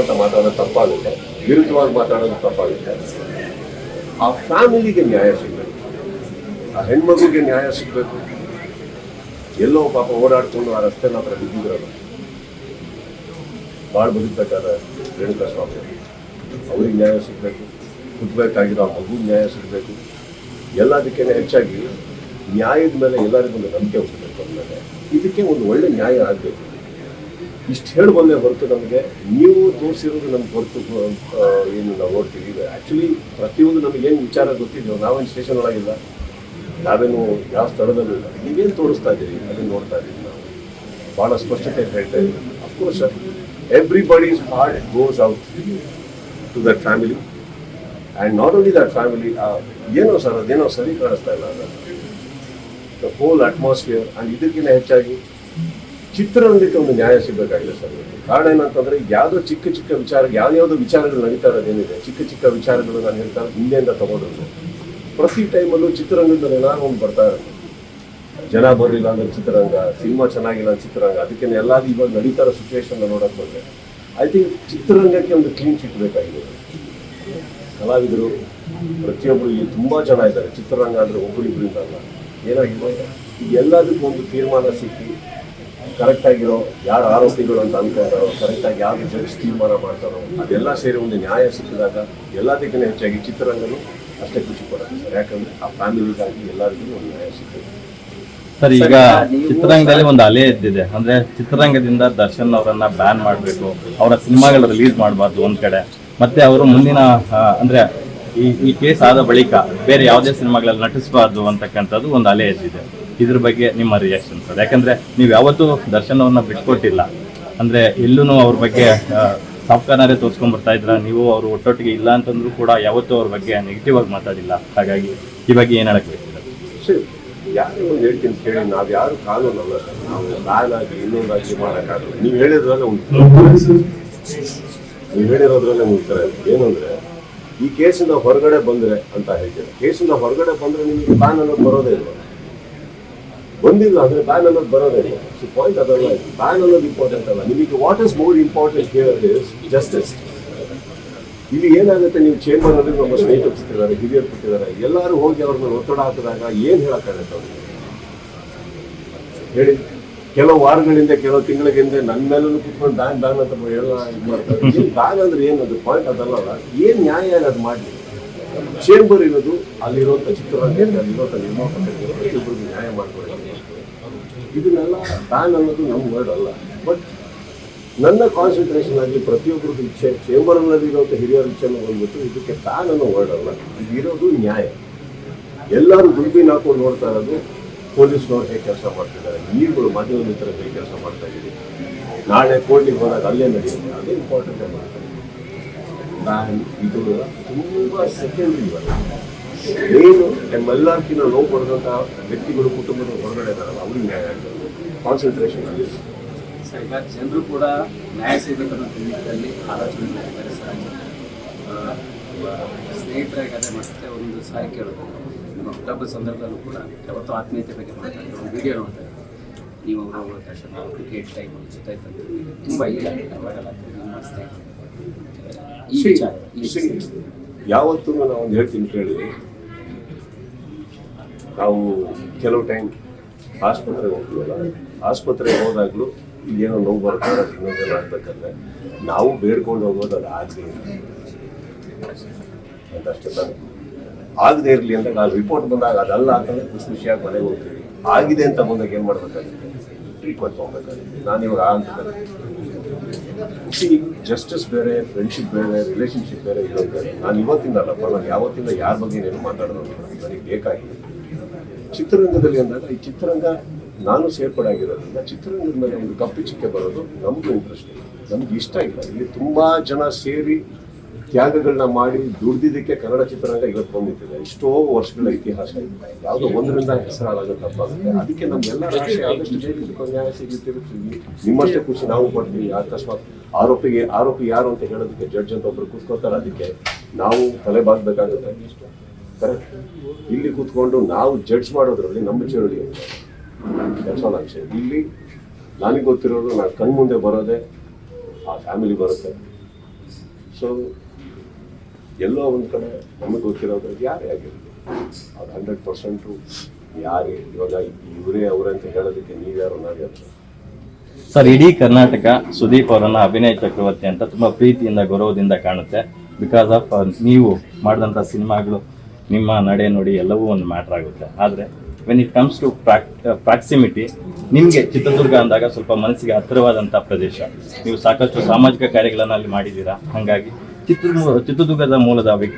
ಅಂತ ಮಾತಾಡೋದು ತಪ್ಪಾಗುತ್ತೆ, ವಿರುದ್ಧವಾಗಿ ಮಾತಾಡೋದು ತಪ್ಪಾಗುತ್ತೆ. ಆ ಫ್ಯಾಮಿಲಿಗೆ ನ್ಯಾಯ ಸಿಗಬೇಕು. ಆ ಹೆಣ್ಮಗುಗೆ ನ್ಯಾಯ ಸಿಗಬೇಕು. ಎಲ್ಲೋ ಪಾಪ ಓಡಾಡ್ಕೊಂಡು ಆ ರಸ್ತೆನ ಹತ್ರ ಬಿದ್ದಿದ್ರಲ್ಲ. ಭಾಳ ಬದುಕಬೇಕಾದ್ರೆ ರೇಣುಕಾ ಸ್ವಾಮಿ ಅವ್ರಿಗೆ ನ್ಯಾಯ ಸಿಗಬೇಕು. ಹುಟ್ಟಬೇಕಾಗಿರೋ ಆ ಮಗುಗೆ ನ್ಯಾಯ ಸಿಗಬೇಕು. ಎಲ್ಲದಕ್ಕಿಂತ ಹೆಚ್ಚಾಗಿ ನ್ಯಾಯದ ಮೇಲೆ ಎಲ್ಲರಿಗೂ ಒಂದು ನಂಬಿಕೆ ಹುಟ್ಟಬೇಕು ಅಂದಮೇಲೆ ಇದಕ್ಕೆ ಒಂದು ಒಳ್ಳೆ ನ್ಯಾಯ ಆಗಬೇಕು. ಇಷ್ಟು ಹೇಳಿ ಬಂದೆ ಹೊರತು ನಮಗೆ, ನೀವು ತೋರಿಸಿರೋದು ನಮ್ಗೆ ಹೊರತು ಏನು ನಾವು ನೋಡ್ತೀವಿ. ಈಗ ಆ್ಯಕ್ಚುಲಿ ಪ್ರತಿಯೊಂದು ಏನು ವಿಚಾರ ಗೊತ್ತಿದೆಯೋ ನಾವೇನು ಸ್ಟೇಷನ್ ಒಳಗಿಲ್ಲ. ನಾವೇನು ಯಾವ ಸ್ಥಳದಲ್ಲೂ ಇಲ್ಲ. ನೀವೇನು ತೋರಿಸ್ತಾ ಇದ್ದೀರಿ? ಅದನ್ನು ನೋಡ್ತಾ ಇದ್ದೀವಿ ನಾವು. ಭಾಳ ಸ್ಪಷ್ಟತೆ ಹೇಳ್ತಾ ಇದ್ದೀವಿ of course everybody's heart goes out to that family and not only that family ಏನೋ ಸರ್ ಅದೇನೋ ಸರಿ ಕಾಣಿಸ್ತಾ ಇಲ್ಲ. ದ ಹೋಲ್ ಅಟ್ಮಾಸ್ಫಿಯರ್ ಆ್ಯಂಡ್ ಇದಕ್ಕಿಂತ ಹೆಚ್ಚಾಗಿ ಚಿತ್ರರಂಗಕ್ಕೆ ಒಂದು ನ್ಯಾಯ ಸಿಗಬೇಕಾಗಿದೆ ಸರ್. ಕಾರಣ ಏನಂತಂದ್ರೆ ಯಾವುದೋ ಚಿಕ್ಕ ಚಿಕ್ಕ ವಿಚಾರ ಯಾವ್ಯಾವುದೋ ವಿಚಾರಗಳು ನಡೀತಾ ಇರೋದೇನಿದೆ ಚಿಕ್ಕ ಚಿಕ್ಕ ವಿಚಾರಗಳು ನಾನು ಹೇಳ್ತಾ ಹಿಂದೆಯಿಂದ ತಗೊಂಡ್ರು ಪ್ರತಿ ಟೈಮಲ್ಲೂ ಚಿತ್ರರಂಗದಲ್ಲಿ ಏನಾದ್ರು ಒಂದು ಬರ್ತಾ ಇರೋದು ಜನ ಬರಲಿಲ್ಲ ಅಂದ್ರೆ ಚಿತ್ರರಂಗ, ಸಿನಿಮಾ ಚೆನ್ನಾಗಿಲ್ಲ ಚಿತ್ರರಂಗ, ಅದಕ್ಕೆ ಎಲ್ಲಾದ್ರೂ ಇವಾಗ ನಡೀತಾ ಇರೋ ಸಿಚುವೇಶನ್ ನೋಡಕ್ ಬಂದ್ರೆ ಐ ಥಿಂಕ್ ಚಿತ್ರರಂಗಕ್ಕೆ ಒಂದು ಕ್ಲೀನ್ ಚಿಟ್ ಬೇಕಾಗಿದೆ. ಕಲಾವಿದರು ಪ್ರತಿಯೊಬ್ಬರು ಇಲ್ಲಿ ತುಂಬಾ ಜನ ಇದ್ದಾರೆ. ಚಿತ್ರರಂಗ ಅಂದ್ರೆ ಒಬ್ಬರಿಬ್ಬರಿಂದ ಅಲ್ಲ ಏನಾಗಿದೆ? ಈ ಎಲ್ಲದಕ್ಕೂ ಒಂದು ತೀರ್ಮಾನ ಸಿಕ್ಕಿ ಕರೆಕ್ಟ್ ಆಗಿರೋ ಯಾರು ಆರೋಪಿಗಳು ಅಂತ ಅನ್ಕೊಂಡಾರೋ ಕರೆಕ್ಟ್ ಆಗಿ ಯಾರು ಜಡ್ಜ್ ತೀರ್ಮಾನ ಮಾಡ್ತಾರೋ ಅದೆಲ್ಲ ಸೇರಿ ಒಂದು ನ್ಯಾಯ ಸಿಕ್ಕಿದಾಗ ಎಲ್ಲದಕ್ಕಿಂತ ಹೆಚ್ಚಾಗಿ ಚಿತ್ರರಂಗನು ಅಷ್ಟೇ ಖುಷಿ ಪಡುತ್ತೆ ಸರ್. ಯಾಕಂದ್ರೆ ಆ ಫ್ಯಾಮಿಲಿಗಾಗಿ ಎಲ್ಲರಿಗೂ ಒಂದು ನ್ಯಾಯ ಸಿಕ್ಕಿದೆ. ಸರ್ ಈಗ ಚಿತ್ರರಂಗದಲ್ಲಿ ಒಂದು ಅಲೆ ಎದ್ದಿದೆ. ಅಂದ್ರೆ ಚಿತ್ರರಂಗದಿಂದ ದರ್ಶನ್ ಅವರನ್ನ ಬ್ಯಾನ್ ಮಾಡಬೇಕು ಅವರ ಸಿನಿಮಾಗಳು ರಿಲೀಸ್ ಮಾಡಬಾರ್ದು ಒಂದ್ ಕಡೆ. ಮತ್ತೆ ಅವರು ಮುಂದಿನ ಅಂದ್ರೆ ಈ ಈ ಕೇಸ್ ಆದ ಬಳಿಕ ಬೇರೆ ಯಾವುದೇ ಸಿನಿಮಾಗಳಲ್ಲಿ ನಟಿಸಬಾರ್ದು ಅಂತಕ್ಕಂಥದ್ದು ಒಂದು ಅಲೆ ಎದ್ದಿದೆ. ಇದ್ರ ಬಗ್ಗೆ ನಿಮ್ಮ ರಿಯಾಕ್ಷನ್ ಸರ್ ಯಾಕಂದ್ರೆ ನೀವು ಯಾವತ್ತೂ ದರ್ಶನವನ್ನ ಬಿಟ್ಕೊಟ್ಟಿಲ್ಲ. ಅಂದ್ರೆ ಎಲ್ಲೂ ಅವ್ರ ಬಗ್ಗೆ ಸಾಫ್ಟ್ವೇರ್ನಾರೇ ತೋರಿಸ್ಕೊಂಡ್ ಬರ್ತಾ ಇದ್ರ. ನೀವು ಅವರು ಒಟ್ಟೊಟ್ಟಿಗೆ ಇಲ್ಲ ಅಂತಂದ್ರೂ ಕೂಡ ಯಾವತ್ತೂ ಅವ್ರ ಬಗ್ಗೆ ನೆಗೆಟಿವ್ ಆಗಿ ಮಾತಾಡಿಲ್ಲ. ಹಾಗಾಗಿ ಈ ಬಗ್ಗೆ ಏನ್ ಹೇಳಕ್ ಬೇಕು ಸರಿ, ಯಾರು ಒಂದು ಹೇಳ್ತೀನಿ ಕೇಳಿ. ನಾವು ಯಾರು ಕಾನೂನಲ್ಲ ನಾವು ಬ್ಯಾನ್ ಆಗಿ ಇನ್ನೊಂದಾಗಿ ಮಾಡೋಕ್ಕಾಗಲ್ಲ ನೀವು ಹೇಳಿದ್ರಲ್ಲ ನೀವು ಹೇಳಿರೋದ್ರಲ್ಲೇ ಉತ್ತರ. ಏನಂದ್ರೆ, ಈ ಕೇಸಿಂದ ಹೊರಗಡೆ ಬಂದ್ರೆ ಅಂತ ಹೇಳ್ತೀನಿ ಕೇಸಿಂದ ಹೊರಗಡೆ ಬಂದ್ರೆ ನಿಮಗೆ ಬ್ಯಾನ್ ಅನ್ನೋದು ಬರೋದೇ ಇಲ್ಲ. ಬಂದಿಲ್ಲ ಅಂದ್ರೆ ಬ್ಯಾನ್ ಅನ್ನೋದು ಬರೋದೇ ಸೊ ಪಾಯಿಂಟ್ ಅದಲ್ಲ ಬ್ಯಾನ್ ಅನ್ನೋದು ಇಂಪಾರ್ಟೆಂಟ್ ಅಲ್ಲ. ನಿಮಗೆ what is more important here is justice ಇಲ್ಲಿ ಏನಾಗುತ್ತೆ? ನೀವು ಚೇಂಬರ್ ಅಲ್ಲಿ ನಮ್ಮ ಸ್ನೇಹಿತರು ಕೂತಿದ್ದಾರೆ, ಹಿರಿಯರು ಕೂತಿದ್ದಾರೆ. ಎಲ್ಲರೂ ಹೋಗಿ ಅವ್ರ ಮೇಲೆ ಒತ್ತಡ ಹಾಕಿದಾಗ ಏನು ಹೇಳಕ್ಕಾಗತ್ತೆ ಅವ್ರಿಗೆ? ಹೇಳಿ. ಕೆಲವು ವಾರಗಳಿಂದ, ಕೆಲವು ತಿಂಗಳ ಹಿಂದೆ ನನ್ನ ಮೇಲೂ ಕುತ್ಕೊಂಡು ಬ್ಯಾನ್ ಬ್ಯಾನ್ ಅಂತ ಎಲ್ಲ ಇದು ಮಾಡ್ತಾರೆ. ಬ್ಯಾನ್ ಅಂದ್ರೆ ಅದು ಪಾಯಿಂಟ್ ಅದಲ್ಲ ಏನು ನ್ಯಾಯ ಅದು ಮಾಡಲಿ? ಚೇಂಬರ್ ಇರೋದು ಅಲ್ಲಿರೋ ಚಿತ್ರರಂಗ ಅಲ್ಲಿರುವಂಥ ನಿರ್ಮಾಪಕರಿಗೆ ಪ್ರತಿಯೊಬ್ಬರಿಗೂ ನ್ಯಾಯ ಮಾಡಿಕೊಡಬೇಕು ಇದನ್ನೆಲ್ಲ ಬ್ಯಾನ್ ಅನ್ನೋದು ನಮ್ಮ ವರ್ಡ್ ಅಲ್ಲ. ಬಟ್ ನನ್ನ ಕಾನ್ಸಂಟ್ರೇಷನ್ ಆಗಲಿ ಪ್ರತಿಯೊಬ್ಬರದ್ದು ಇಚ್ಛೆ ಚೇಂಬರ್ನಲ್ಲಿ ಇರುವಂಥ ಹಿರಿಯರ ಇಚ್ಛೆನ ಬಂದ್ಬಿಟ್ಟು ಇದಕ್ಕೆ ಬ್ಯಾನ್ ಅನ್ನೋ ವರ್ಡ್ ಅಲ್ಲ. ಇರೋದು ನ್ಯಾಯ. ಎಲ್ಲರೂ ದುಡ್ಡಿನ ಹಾಕೊಂಡು ನೋಡ್ತಾ ಇರೋದು, ಪೊಲೀಸ್ನವ್ರು ಹೇಗೆ ಕೆಲಸ ಮಾಡ್ತಿದ್ದಾರೆ ನೀವುಗಳು ಮಾಧ್ಯಮ ಮಿತ್ರರು ಹೇಗೆ ಕೆಲಸ ಮಾಡ್ತಾ ಇದ್ದೀರಿ. ನಾಳೆ ಕೋರ್ಟಿಗೆ ಹೋದಾಗ ಅಲ್ಲೇ ನಡೆಯುತ್ತೆ. ಅದೇ ಇಂಪಾರ್ಟೆಂಟ್ ಮಾಡ್ತಾರೆ ಬ್ಯಾನ್ ಇದು ತುಂಬ ಸೆಕೆಂಡ್ರಿ ಏನು ನಮ್ಮೆಲ್ಲರ್ಕಿನ್ನ ನೋವು ಪಡೆದಂಥ ವ್ಯಕ್ತಿಗಳು ಕುಟುಂಬದ ಹೊರಗಡೆ ಇದಾರಲ್ಲ ಅವ್ರಿಗೆ ನ್ಯಾಯ ಆಗ್ತದೆ ಕಾನ್ಸಂಟ್ರೇಷನ್ ಅಲ್ಲಿ ಸರ್ ಈಗ ಜನರು ಕೂಡ ನ್ಯಾಯ ಸಿಗಬೇಕು ಅನ್ನೋ ನಿಟ್ಟಿನಲ್ಲಿ ಆಲೋಚನೆ ಮಾಡಿದ್ದಾರೆ ಸರ್. ಆ, ಸ್ನೇಹಿತರಾಗಿ ಅದೇ ಮತ್ತೆ ಒಂದು ಸಾರಿ ಕೇಳೋದು ನಿಮ್ಮ ಹುಟ್ಟಹಬ್ಬದ ಸಂದರ್ಭದಲ್ಲೂ ಕೂಡ ಯಾವತ್ತೂ ಆತ್ಮೀಯತೆ ಬಗ್ಗೆ ಮಾತಾಡ್ತಾರೆ ಒಂದು ವಿಡಿಯೋ ನೋಡ್ತಾರೆ ನೀವು ಅವರು ದರ್ಶನ ಕ್ರಿಕೆಟ್ ಟೈಮ್ ಜೊತೆ ತುಂಬ ಇಲ್ಲ ಅವಾಗೆಲ್ಲ ನಿಮ್ಮ ಸ್ನೇಹಿತರು. ಈ ವಿಚಾರ ಯಾವತ್ತೂ ನಾನು ಒಂದು ಹೇಳ್ತೀನಿ ಕೇಳಿ. ನಾವು ಕೆಲವು ಟೈಮ್ ಆಸ್ಪತ್ರೆಗೆ ಹೋಗ್ತೀವಲ್ಲ ಆಸ್ಪತ್ರೆಗೆ ಹೋದಾಗಲೂ ಏನೋ ನೋವು ಬರ್ತಾರೆ ಇನ್ನೊಂದೇನು ಆಗ್ಬೇಕಂದ್ರೆ ನಾವು ಬೇಡ್ಕೊಂಡು ಹೋಗೋದು ಅದು ಆಗದೆ ಅಂತ ಅಷ್ಟೇ ತಾನೆ ಆಗದೆ ಇರಲಿ ಅಂತ ನಾವು ರಿಪೋರ್ಟ್ ಬಂದಾಗ ಅದಲ್ಲ ಅಂತಂದ್ರೆ ಖುಷಿ ಖುಷಿಯಾಗಿ ಮನೆಗೆ ಹೋಗ್ತೀವಿ. ಆಗಿದೆ ಅಂತ ಬಂದಾಗ ಏನು ಮಾಡ್ಬೇಕಾಗುತ್ತೆ? ಟ್ರೀಟ್ಮೆಂಟ್ ತೊಗೊಬೇಕಾಗುತ್ತೆ. ನಾನು ಇವಾಗ ಆ ಹಂತದಲ್ಲಿ ಜಸ್ಟಿಸ್ ಬೇರೆ ಫ್ರೆಂಡ್ಶಿಪ್ ಬೇರೆ ರಿಲೇಶನ್ಶಿಪ್ ಬೇರೆ ಇರೋದು. ನಾನು ಇವತ್ತಿಂದ ಅಲ್ಲಪ್ಪ ನಾನು ಯಾವತ್ತಿಂದ ಯಾರ ಬಗ್ಗೆ ಏನು ಮಾತಾಡೋದು ನನಗೆ ಬೇಕಾಗಿದೆ. ಚಿತ್ರರಂಗದಲ್ಲಿ ಅಂದಾಗ, ಈ ಚಿತ್ರರಂಗ ನಾನು ಸೇರ್ಪಡಾಗಿರೋದ್ರಿಂದ ಚಿತ್ರರಂಗದ ಮೇಲೆ ಒಂದು ಕಪ್ಪು ಚಿಕ್ಕೆ ಬರೋದು ನಮಗೂ ಇಂಟ್ರೆಸ್ಟ್ ನಮ್ಗೆ ಇಷ್ಟ ಇಲ್ಲ. ಇಲ್ಲಿ ತುಂಬಾ ಜನ ಸೇರಿ ತ್ಯಾಗಗಳನ್ನ ಮಾಡಿ ದುಡ್ದಿದ್ದಕ್ಕೆ ಕನ್ನಡ ಚಿತ್ರರಂಗ ಇವತ್ತು ಬಂದಿದೆ. ಎಷ್ಟೋ ವರ್ಷಗಳ ಇತಿಹಾಸ ಇದೆ. ಯಾವುದೋ ಒಂದರಿಂದ ಹೆಸರಾಗುತ್ತೆ ಅದಕ್ಕೆ ನಮ್ಗೆಲ್ಲ ರಾಷ್ಟ್ರೀಯ ಆದಷ್ಟು ಬೇಗ ನ್ಯಾಯ ಸಿಗುತ್ತಿರುತ್ತೀವಿ ನಿಮ್ಮಷ್ಟೇ ಖುಷಿ ನಾವು ಪಡ್ತೀವಿ ಅಕಸ್ಮಾತ್ ಆರೋಪಿಗೆ, ಆರೋಪಿ ಯಾರು ಅಂತ ಹೇಳೋದಕ್ಕೆ ಜಡ್ಜ್ ಅಂತ ಒಬ್ರು ಕೂತ್ಕೋತಾರೆ ಅದಕ್ಕೆ ನಾವು ತಲೆ ಕರೆಕ್ಟ್ ಇಲ್ಲಿ ಕೂತ್ಕೊಂಡು ನಾವು ಜಡ್ಜ್ ಮಾಡೋದ್ರಲ್ಲಿ ನಮ್ಮ ವಿಷಯ ಇಲ್ಲಿ ನನಗೆ ಗೊತ್ತಿರೋದು, ನಾನು ಕಣ್ಮುಂದೆ ಬರೋದೇ ಆ ಫ್ಯಾಮಿಲಿ ಬರುತ್ತೆ. ಸೊ ಎಲ್ಲೋ ಒಂದು ಕಡೆ ನಮಗೆ ಗೊತ್ತಿರೋದು ಯಾರೇ ಆಗಿರಲಿ. ಅವ್ರು ಹಂಡ್ರೆಡ್ ಪರ್ಸೆಂಟು ಯಾರೇ ಇವಾಗ ಇವರೇ ಅವರಂತ ಹೇಳೋದಕ್ಕೆ ನೀವ್ಯಾರು ನಾವ್ಯಾರು? ಸರ್, ಇಡೀ ಕರ್ನಾಟಕ ಸುದೀಪ್ ಅವರನ್ನ ಅಭಿನಯ ಚಕ್ರವರ್ತಿ ಅಂತ ತುಂಬ ಪ್ರೀತಿಯಿಂದ, ಗೌರವದಿಂದ ಕಾಣುತ್ತೆ. ಬಿಕಾಸ್ ಆಫ್ ನೀವು ಮಾಡಿದಂಥ ಸಿನಿಮಾಗಳು, ನಿಮ್ಮ ನಡೆ ನೋಡಿ ಎಲ್ಲವೂ ಒಂದು ಮ್ಯಾಟ್ರ್ ಆಗುತ್ತೆ. ಆದರೆ when it comes to ಪ್ರಾಕ್ proximity ನಿಮಗೆ ಚಿತ್ರದುರ್ಗ ಅಂದಾಗ ಸ್ವಲ್ಪ ಮನಸ್ಸಿಗೆ ಹತ್ತಿರವಾದಂಥ ಪ್ರದೇಶ. ನೀವು ಸಾಕಷ್ಟು ಸಾಮಾಜಿಕ ಕಾರ್ಯಗಳನ್ನು ಅಲ್ಲಿ ಮಾಡಿದ್ದೀರಾ? ಹಾಗಾಗಿ ಚಿತ್ರ ಚಿತ್ರದುರ್ಗದ ಮೂಲದ ವ್ಯಕ್ತಿ